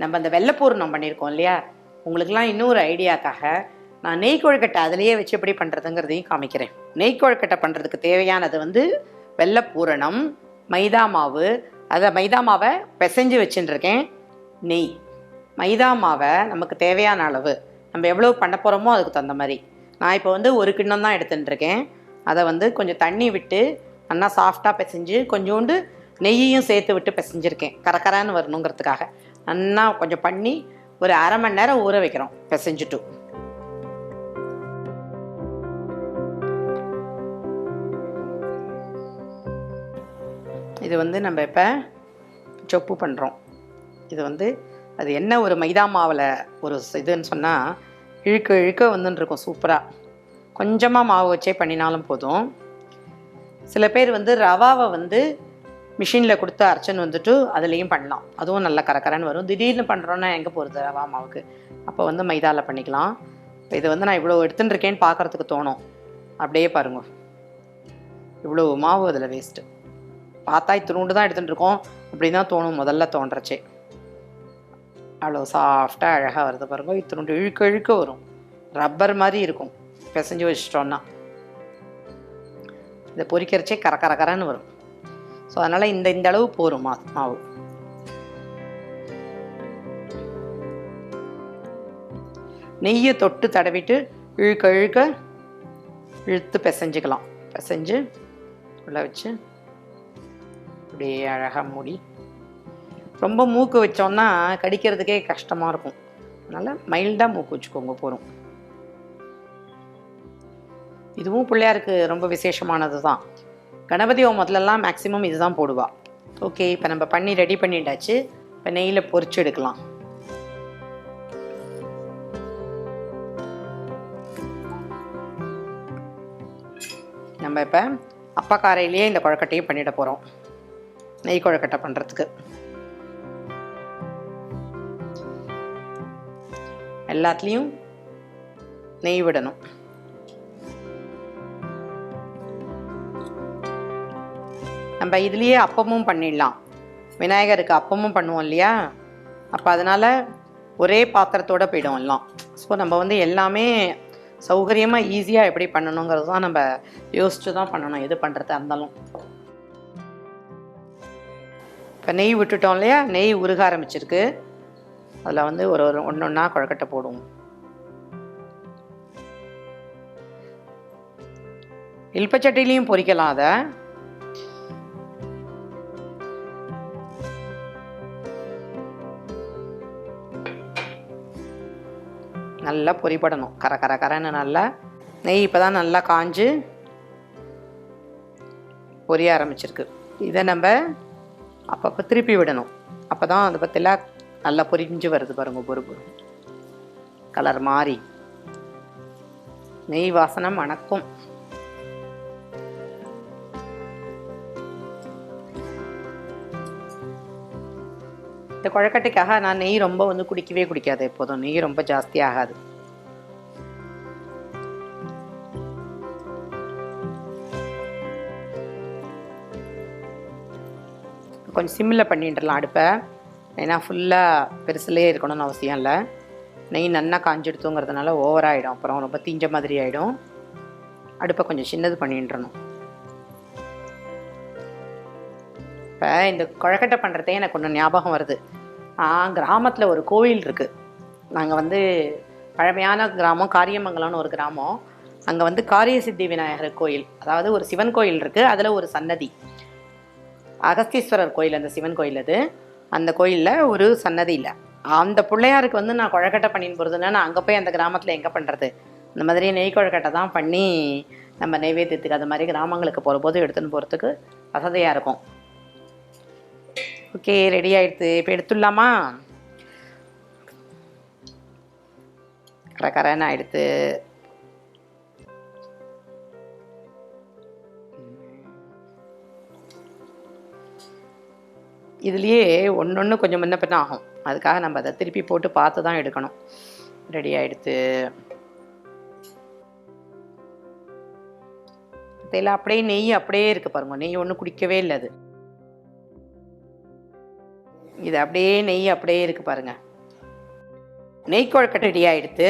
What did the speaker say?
நம்ம அந்த வெள்ளைப்பூர்ணம் பண்ணியிருக்கோம் இல்லையா? உங்களுக்குலாம் இன்னொரு ஐடியாக்காக நான் நெய் கொழுக்கட்டை அதிலேயே வச்சு எப்படி பண்ணுறதுங்கிறதையும் காமிக்கிறேன். நெய் கொழுக்கட்டை பண்ணுறதுக்கு தேவையானது வந்து வெள்ளைப்பூரணம் மைதா மாவு. அதை மைதா மாவை பிசைஞ்சு வச்சுட்டுருக்கேன். நெய். மைதா மாவை நமக்கு தேவையான அளவு. நம்ம எவ்வளோ பண்ண போகிறோமோ அதுக்கு தகுந்த மாதிரி. நான் இப்போ வந்து ஒரு கிண்ணம் தான் எடுத்துட்டுருக்கேன். அதை வந்து கொஞ்சம் தண்ணி விட்டு நல்லா சாஃப்டாக பிசைஞ்சு கொஞ்சோண்டு நெய்யையும் சேர்த்து விட்டு பிசைஞ்சிருக்கேன். கரக்கரான்னு வரணுங்கிறதுக்காக. நல்லா கொஞ்சம் பண்ணி ஒரு அரை மணி நேரம் ஊற வைக்கிறோம் பிசைஞ்சிட்டு. இது வந்து நம்ம இப்போ சொப்பு பண்ணுறோம் இது வந்து அது என்ன ஒரு மைதா மாவில் ஒரு இதுன்னு சொன்னால் இழுக்க இழுக்க வந்துன்னுருக்கும் சூப்பராக கொஞ்சமாக மாவு வச்சே பண்ணினாலும் போதும். சில பேர் வந்து ரவாவை வந்து மிஷினில் கொடுத்து அர்ச்சன் வந்துட்டு அதுலேயும் பண்ணலாம். அதுவும் நல்ல கரக்கரன்னு வரும். திடீர்னு பண்ணுறோன்னா எங்கே போகிறது ரவா மாவுக்கு அப்போ வந்து மைதாவில் பண்ணிக்கலாம். இப்போ இது வந்து நான் இவ்வளோ எடுத்துன்னு இருக்கேன்னு பார்க்குறதுக்கு தோணும். அப்படியே பாருங்கள் இவ்வளோ மாவு அதில் வேஸ்ட்டு பார்த்தா இத்தினூண்டு தான் எடுத்துகிட்டு இருக்கோம். அப்படி தான் தோணும். முதல்ல தோன்றச்சே. அவ்வளோ சாஃப்டாக அழகாக வருது பாருங்க. இத்தினூண்டு இழுக்க இழுக்க வரும். ரப்பர் மாதிரி இருக்கும். பிசைஞ்சு வச்சிட்டோன்னா இதை பொறிக்கிறச்சே கர கர கரன்னு வரும். ஸோ அதனால் இந்த இந்த அளவு போரும் மா மாவு. நெய்யை தொட்டு தடவிட்டு இழுக்க இழுக்க இழுத்து பிசைஞ்சுக்கலாம். பிசைஞ்சு உள்ளே வச்சு அப்படியே அழகாக மூடி. ரொம்ப மூக்கு வச்சோம்னா கடிக்கிறதுக்கே கஷ்டமாக இருக்கும். அதனால் மைல்டாக மூக்கு வச்சுக்கோங்க போகிறோம் இதுவும் பிள்ளையாருக்கு ரொம்ப விசேஷமானது தான் கணபதி ஹோமத்துலலாம் மேக்ஸிமம் இதுதான் போடுவா. ஓகே இப்போ நம்ம பண்ணி ரெடி பண்ணிட்டாச்சு. இப்போ நெய்யில் பொரிச்சு எடுக்கலாம். நம்ம இப்போ அப்பக்காரையிலேயே இந்த குழக்கட்டையும் பண்ணிட போகிறோம் நெய் குழக்கட்டை பண்ணுறதுக்கு எல்லாத்துலேயும் நெய் விடணும். நம்ம இதுலேயே அப்பமும் பண்ணிடலாம். விநாயகருக்கு அப்பமும் பண்ணுவோம் இல்லையா? அப்போ அதனால் ஒரே பாத்திரத்தோட போயிடும் எல்லாம். ஸோ நம்ம வந்து எல்லாமே சௌகரியமாக ஈஸியாக எப்படி பண்ணணுங்கிறது தான் நம்ம யோசிச்சு தான் பண்ணணும் எது பண்ணுறதா இருந்தாலும். இப்போ நெய் விட்டுட்டோம் இல்லையா? நெய் உருக ஆரம்பிச்சிருக்கு. அதில் வந்து ஒரு ஒரு ஒன்று ஒன்றா கொழக்கட்டை போடுவோம். இல்பச்சட்டிலையும் பொரிக்கலாம் அதை. நல்லா பொறிபடணும். கர கர கரன்னு நல்லா நெய் இப்போ தான் நல்லா காஞ்சு பொரிய ஆரம்பிச்சிருக்கு. இதை நம்ம அப்பப்போ திருப்பி விடணும். அப்போ தான் அதை பற்றிலாம் நல்லா பொரிஞ்சு வருது பாருங்க பொறு பொறு கலர் மாறி. நெய் வாசனம் மணக்கும் இந்த குழக்கட்டைக்காக நான் நெய் ரொம்ப வந்து குடிக்கவே குடிக்காது எப்போதும். நெய் ரொம்ப ஜாஸ்தி ஆகாது. கொஞ்சம் சிம்மில் பண்ணிட்டுலாம் அடுப்பை. ஏன்னா ஃபுல்லாக பெருசுலேயே இருக்கணும்னு அவசியம் இல்லை. நெய் நன்னா காஞ்செடுத்துங்கிறதுனால ஓவராகிடும் அப்புறம் ரொம்ப தீஞ்ச மாதிரி ஆகிடும் அடுப்பை கொஞ்சம் சின்னது பண்ணிட்டுருணும் இப்போ இந்த குழக்கட்டை பண்ணுறதே எனக்கு ஒன்று ஞாபகம் வருது. கிராமத்தில் ஒரு கோவில் இருக்குது நாங்கள் வந்து பழமையான கிராமம் காரியமங்கலம்னு ஒரு கிராமம். அங்கே வந்து காரிய சித்தி விநாயகர் கோயில் அதாவது ஒரு சிவன் கோயில் இருக்குது அதில் ஒரு சன்னதி. அகஸ்தீஸ்வரர் கோயில் அந்த சிவன் கோயில் அது. அந்த கோயிலில் ஒரு சன்னதி இல்லை. அந்த பிள்ளையாருக்கு வந்து நான் குழக்கட்டை பண்ணின்னு போகிறதுனா நான் அங்கே போய் அந்த கிராமத்தில் எங்கே பண்ணுறது இந்த மாதிரி நெய் குழக்கட்டை தான் பண்ணி நம்ம நெய்வேத்தியத்துக்கு அது மாதிரி கிராமங்களுக்கு போகிறபோது எடுத்துன்னு போகிறதுக்கு வசதியாக இருக்கும். ஓகே ரெடி ஆயிடுது இப்போ எடுத்துடலாமா? கரகரன்னு ஆயிடுது இதுலேயே ஒன்று ஒன்று கொஞ்சம் முன்ன பின்ன ஆகும். அதுக்காக நம்ம அதை திருப்பி போட்டு பார்த்து தான் எடுக்கணும். ரெடி ஆயிடுத்து. இதில் அப்படியே நெய் அப்படியே இருக்குது பாருங்க. நெய் ஒன்றும் குடிக்கவே இல்லை அது. இது அப்படியே நெய் அப்படியே இருக்குது பாருங்கள் நெய் கொழுக்கட்டை ரெடி ஆகிடுத்து